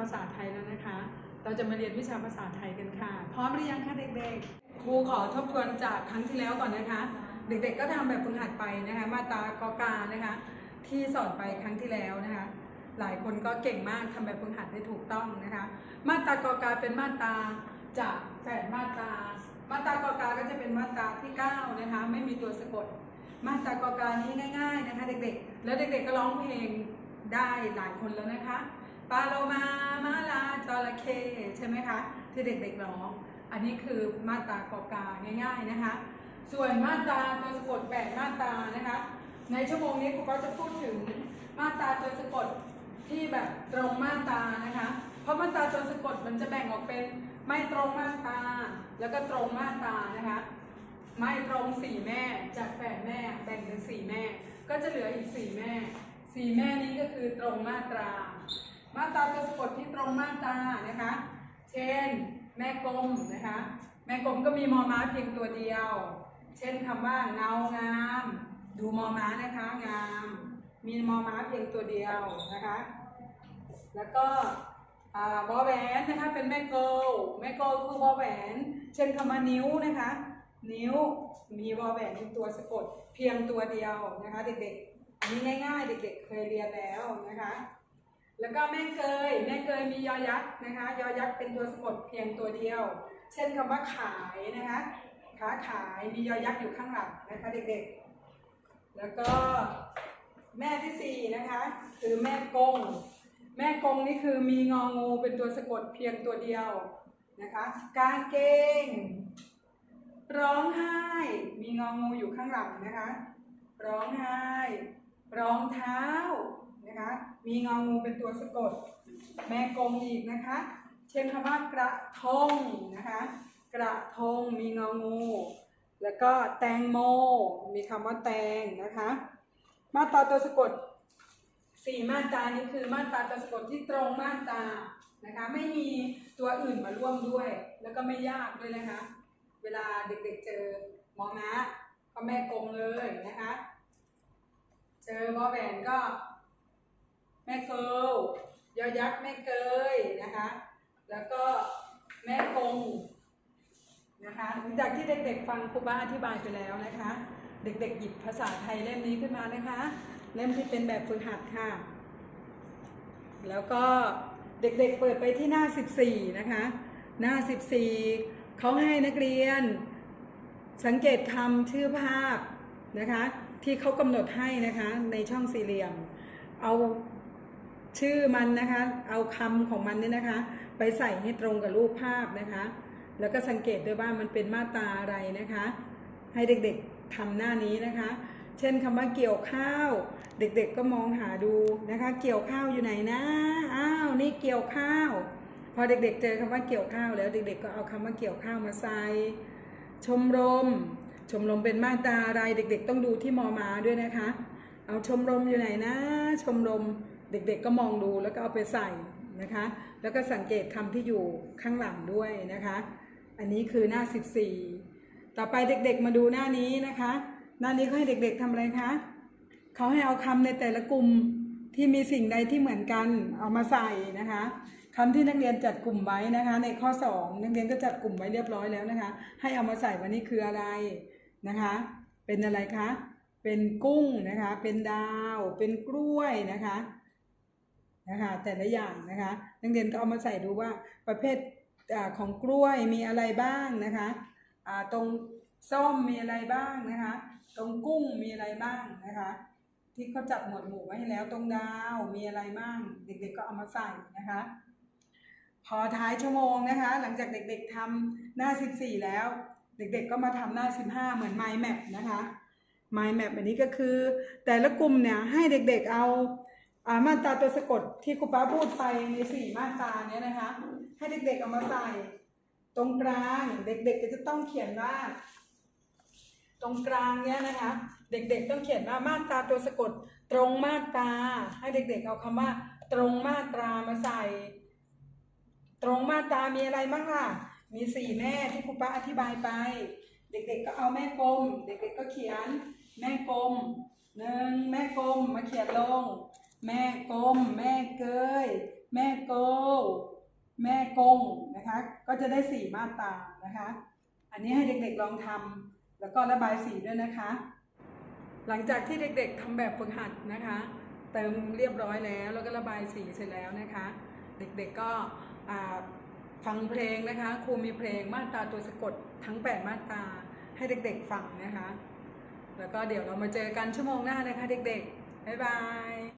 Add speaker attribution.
Speaker 1: ภาษาไทยแล้วนะคะ เราจะมาเรียนวิชาภาษาไทยกันค่ะ พร้อมหรือยังคะเด็กๆ ครูขอทบทวนจากครั้งที่แล้วก่อนนะคะ เด็กๆ ก็ทำแบบฝึกหัดไปนะคะ มาตากอกานะคะ ที่สอนไปครั้งที่แล้วนะคะ หลายคนก็เก่งมากทำแบบฝึกหัดได้ถูกต้องนะคะ มาตากอกาเป็นมาตาจากแปดมาตา มาตากอกาก็จะเป็นมาตาที่เก้านะคะ ไม่มีตัวสะกด มาตากอกานี้ง่าย ๆนะคะ เด็กๆ แล้วเด็กๆ ก็ร้องเพลงได้หลายคนแล้วนะคะ ปลาโลมามาลาจระเข้ใช่ไหมคะที่เด็กๆร้อง อันนี้คือมาตรากอกาง่าย ๆนะคะ ส่วนมาตราตัวสะกดแปดมาตรานะคะ ในชั่วโมงนี้ครูก็จะพูดถึงมาตราตัวสะกดที่แบบตรงมาตรานะคะ เพราะมาตราตัวสะกดมันจะแบ่งออกเป็นไม่ตรงมาตราแล้วก็ตรงมาตรานะคะ ไม่ตรงสี่แม่จากแปดแม่แบ่งเป็นสี่แม่ ก็จะเหลืออีกสี่แม่สี่แม่นี้ก็คือตรงมาตรา มาตราตัวสะกดที่ตรงมาตรานะคะ เช่น แม่กลมนะคะ แม่กลมก็มีมอม้าเพียงตัวเดียว เช่นคำว่าเงางาม ดูมอม้านะคะงาม มีมอม้าเพียงตัวเดียวนะคะ แล้วก็อ่าวอแหวนนะคะเป็นแม่เกิลแม่เกลคือวอแหวน เช่นคำว่านิ้วนะคะ นิ้วมีวอแหวนเป็นตัวสะกดเพียงตัวเดียวนะคะ เด็กๆอันนี้ง่ายๆ เด็กๆเคยเรียนแล้วนะคะ แล้วก็แม่เกยแม่เกยมียอยักษ์นะคะ ยอยักษ์เป็นตัวสะกดเพียงตัวเดียว เช่นคำว่าขายนะคะค้าขายมียอยักษ์อยู่ข้างหลังนะคะเด็กๆ แล้วก็แม่ที่สี่นะคะคือแม่กง แม่กงนี่คือมีงองูเป็นตัวสะกดเพียงตัวเดียวนะคะกางเกง ร้องไห้ มีงองูอยู่ข้างหลังนะคะ ร้องไห้ รองเท้า มีงองูเป็นตัวสะกด แม่กงอีกนะคะ เช่นคำว่ากระทงนะคะ กระทงมีงองู แล้วก็แตงโม มีคำว่าแตงนะคะ มาตราตัวสะกดสี่มาตรานี้คือมาตราตัวสะกดที่ตรงมาตรานะคะไม่มีตัวอื่นมาร่วมด้วย แล้วก็ไม่ยากด้วยนะคะ เวลาเด็กๆเจอมอนะก็แม่กงเลยนะคะ เจอบอแหวนก็ แม่เกิลยอยักษ์แม่เกยนะคะ แล้วก็แม่กงนะคะหลังจากที่เด็กๆฟังครูบ้าอธิบายไปแล้วนะคะ เด็กๆหยิบภาษาไทยเล่มนี้ขึ้นมานะคะ เล่มที่เป็นแบบฝึกหัดค่ะ แล้วก็เด็กๆเปิดไปที่หน้า 14 นะคะ หน้า 14เขาให้นักเรียน สังเกตคำชื่อภาพนะคะ ที่เขากำหนดให้นะคะในช่องสี่เหลี่ยม เอา ชื่อมันนะคะ เอาคำของมันเนี่ยนะคะ ไปใส่ให้ตรงกับรูปภาพนะคะ แล้วก็สังเกตด้วยว่ามันเป็นมาตราอะไรนะคะ ให้เด็กๆทำหน้านี้นะคะ เช่นคำว่าเกี่ยวข้าว เด็กๆก็มองหาดูนะคะ เกี่ยวข้าวอยู่ไหนนะอ้าวนี่เกี่ยวข้าว พอเด็กๆเจอคำว่าเกี่ยวข้าวแล้วเด็ก ๆ ก็เอาคำว่าเกี่ยวข้าวมาใส่ชมรม ชมรมเป็นมาตราอะไรเด็ก ๆ ต้องดูที่มอมาด้วยนะคะ เอาชมรมอยู่ไหนนะ ชมรม เด็กๆก็มองดูแล้วก็เอาไปใส่นะคะ แล้วก็สังเกตคำที่อยู่ข้างหลังด้วยนะคะ อันนี้คือหน้า 14 ต่อไปเด็กๆมาดูหน้านี้นะคะ หน้านี้เขาให้เด็กๆทำอะไรคะเขาให้เอาคำในแต่ละกลุ่มที่มีสิ่งใดที่เหมือนกันเอามาใส่นะคะคำที่นักเรียนจัดกลุ่มไว้นะคะ ในข้อ 2 นักเรียนก็จัดกลุ่มไว้เรียบร้อยแล้วนะคะ ให้เอามาใส่ว่านี่คืออะไรนะคะ เป็นอะไรคะเป็นกุ้งนะคะ เป็นดาว เป็นกล้วยนะคะ นะคะแต่ละอย่างนะคะนักเรียนก็เอามาใส่ดูว่าประเภทอของกล้วยมีอะไรบ้างนะคะตรงส้มมีอะไรบ้างนะคะ ตรงกุ้งมีอะไรบ้างนะคะ ที่เขาจับหมวดหมู่ไว้ให้แล้วตรงดาวมีอะไรบ้างเด็กๆก็เอามาใส่นะคะ พอท้ายชั่วโมงนะคะ หลังจากเด็กๆทำหน้า 14 แล้ว เด็กๆก็มาทำหน้า 15 เหมือน mind map นะคะ mind map อันนี้ก็คือแต่ละกลุ่มเนี่ยให้เด็กๆเอาามาตราตัวสะกดที่ครูป้าพูดไปใน4มาตราเนี้ยนะคะ ให้เด็กๆเอามาใส่ ตรงกลางเด็กๆก็จะต้องเขียนว่า ตรงกลางเนี้ยนะคะ เด็กๆต้องเขียนว่ามาตราตัวสะกด ตรงมาตราให้เด็กๆเอาคำว่า ตรงมาตรามาใส่ ตรงมาตรามีอะไรบ้างล่ะมีสี่แม่ที่ครูป้าอธิบายไป เด็กๆก็เอาแม่กลม เด็กๆก็เขียนแม่กลมหนึ่งแม่กลมมาเขียนลง แม่กลม แม่เกย แม่โก แม่กงนะคะ ก็จะได้สี่มาตรานะคะ อันนี้ให้เด็กๆลองทำแล้วก็ระบายสีด้วยนะคะ หลังจากที่เด็กๆทำแบบฝึกหัดนะคะ เติมเรียบร้อยแล้วแล้วก็ระบายสีเสร็จแล้วนะคะ เด็กๆก็ฟังเพลงนะคะ ครูมีเพลงมาตราตัวสะกดทั้ง 8 มาตราให้เด็กๆฟังนะคะ แล้วก็เดี๋ยวเรามาเจอกันชั่วโมงหน้านะคะ เด็กๆ บ๊ายบาย